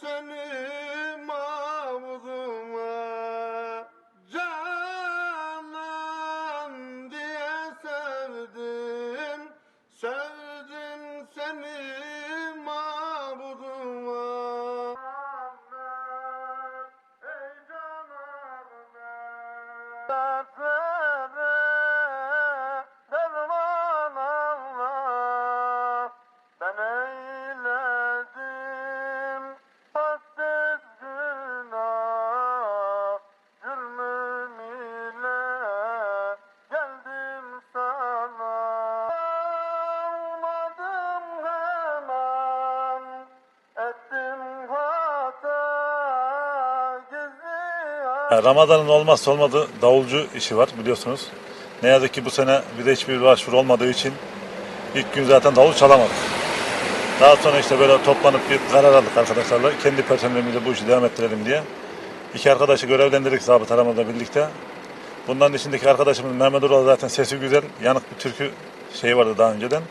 seni mabuduma Canan diye sevdim. Sevdim seni mabuduma Ey Dertlere Ramazan'ın olmazsa olmadığı davulcu işi var biliyorsunuz. Ne yazık ki bu sene bir de hiçbir başvuru olmadığı için ilk gün zaten davul çalamadık. Daha sonra işte böyle toplanıp bir karar aldık arkadaşlarla. Kendi personelimizle bu işi devam ettirelim diye. İki arkadaşı görevlendirdik zabıt aramızda birlikte. Bunların içindeki arkadaşımız Mehmet Ural zaten sesi güzel. Yanık bir türkü şeyi vardı daha önceden.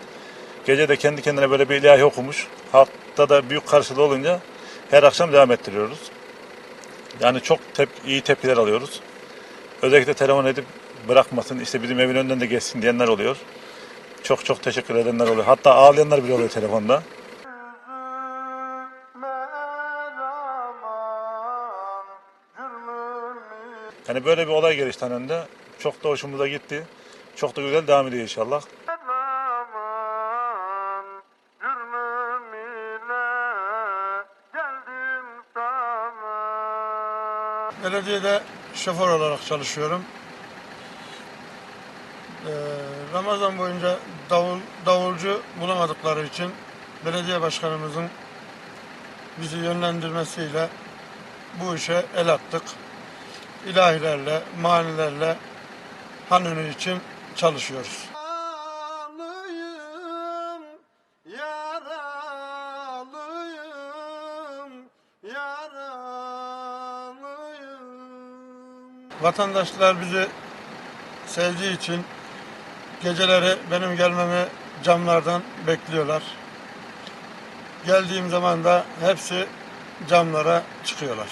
Gece de kendi kendine böyle bir ilahi okumuş. Halkta da büyük karşılığı olunca her akşam devam ettiriyoruz. Yani çok tep iyi tepkiler alıyoruz. Özellikle telefon edip bırakmasın, işte bizim evin önünden de geçsin diyenler oluyor. Çok çok teşekkür edenler oluyor. Hatta ağlayanlar bile oluyor telefonda. Yani böyle bir olay gelişti önünde. Çok da hoşumuza gitti. Çok da güzel devam ediyor inşallah. Belediyede şoför olarak çalışıyorum. Ee, Ramazan boyunca davul, davulcu bulamadıkları için belediye başkanımızın bizi yönlendirmesiyle bu işe el attık. İlahilerle, manilerle han önü için çalışıyoruz. Vatandaşlar bizi sevdiği için geceleri benim gelmemi camlardan bekliyorlar. Geldiğim zaman da hepsi camlara çıkıyorlar.